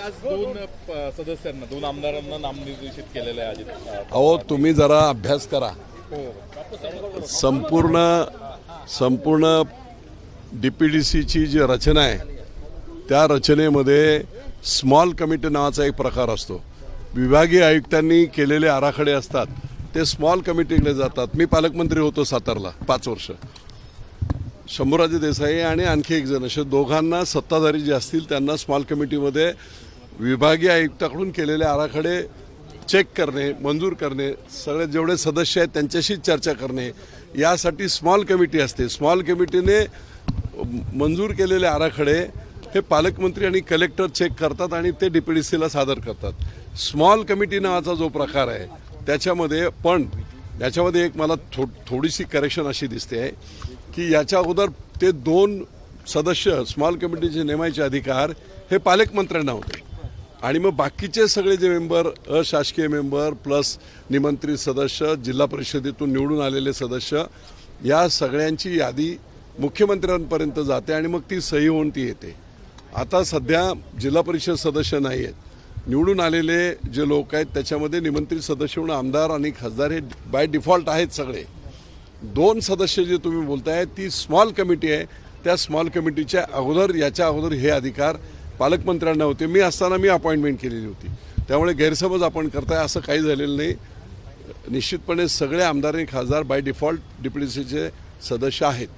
सदस्यांना दोन आमदारांना नामनिर्देशित केलेलं आहे अजित अ, अहो तुम्ही जरा अभ्यास करा. हो. संपूर्ण संपूर्ण डी पी डी सीची जी रचना आहे त्या रचनेमध्ये स्मॉल कमिटी नावाचा एक प्रकार असतो. विभागीय आयुक्तांनी केलेले आराखडे असतात ते स्मॉल कमिटीकडे जातात. मी पालकमंत्री होतो सातारला पाच वर्ष. शंभूराजे देसाई आणि आणखी एक जण असे दोघांना सत्ताधारी जे असतील त्यांना स्मॉल कमिटीमध्ये विभागीय आयुक्ताकडून केलेले आराखडे चेक करणे मंजूर करणे सगळे जेवढे सदस्य आहेत त्यांच्याशी चर्चा करणे यासाठी स्मॉल कमिटी असते. स्मॉल कमिटीने मंजूर केलेले आराखडे हे पालकमंत्री आणि कलेक्टर चेक करतात आणि ते डी पी डी सीला सादर करतात. स्मॉल कमिटी नावाचा जो प्रकार आहे त्याच्यामध्ये पण याच्यामध्ये एक मला थो थोडीशी करेक्शन अशी दिसते आहे की याच्या अगोदर ते दोन सदस्य स्मॉल कमिटीचे नेमायचे अधिकार हे पालकमंत्र्यांना होते. आणि मग बाकीचे सगळे जे मेंबर अशासकीय मेंबर प्लस निमंत्रित सदस्य जिल्हा परिषदेतून निवडून आलेले सदस्य या सगळ्यांची यादी मुख्यमंत्र्यांपर्यंत जाते आणि मग ती सही होऊन ती येते. आता सध्या जिल्हा परिषद सदस्य नाही आहेत. निवडून आलेले जे लोक आहेत त्याच्यामध्ये निमंत्रित सदस्य म्हणून आमदार आणि खासदार हे बाय डिफॉल्ट आहेत सगळे. दोन सदस्य जे तुम्ही बोलताय ती स्मॉल कमिटी आहे. त्या स्मॉल कमिटीच्या अगोदर याच्या अगोदर हे अधिकार पालकमंत्र्यांना होते मी असताना मी अपॉइंटमेंट केलेली होती. त्यामुळे गैरसमज आपण करताय असं काही झालेलं नाही. निश्चितपणे सगळे आमदार आणि खासदार बाय डिफॉल्ट डिप्युटीसीचे सदस्य आहेत.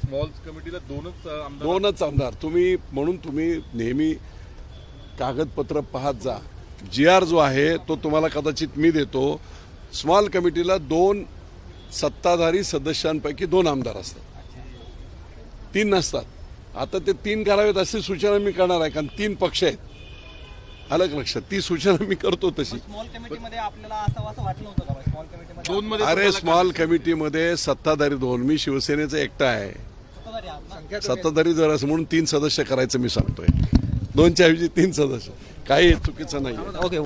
स्मॉल कमिटीला दोनच आमदार दोनच आमदार. तुम्ही म्हणून तुम्ही नेहमी कागदपत्र पाहत जा. जी आर जो आहे तो तुम्हाला कदाचित मी देतो. स्मॉल कमिटीला दोन सत्ताधारी सदस्यांपैकी दोन आमदार असतात. तीन नसतात. आता ते तीन करावेत अशी सूचना मी करणार आहे कारण तीन पक्ष आहेत. आलं का लक्षात ती सूचना मी करतो तशी. स्मॉल कमिटीमध्ये आपल्याला असं असं वाटलं होतं का? स्मॉल कमिटीमध्ये दोन मध्ये अरे स्मॉल कमिटीमध्ये सत्ताधारी दोन. मी शिवसेनेचा एकटा आहे? सत्ताधारी जर असं म्हणून तीन सदस्य करायचं मी सांगतोय. दोनच्या ऐवजी तीन सदस्य. काही चुकीचं नाही ओके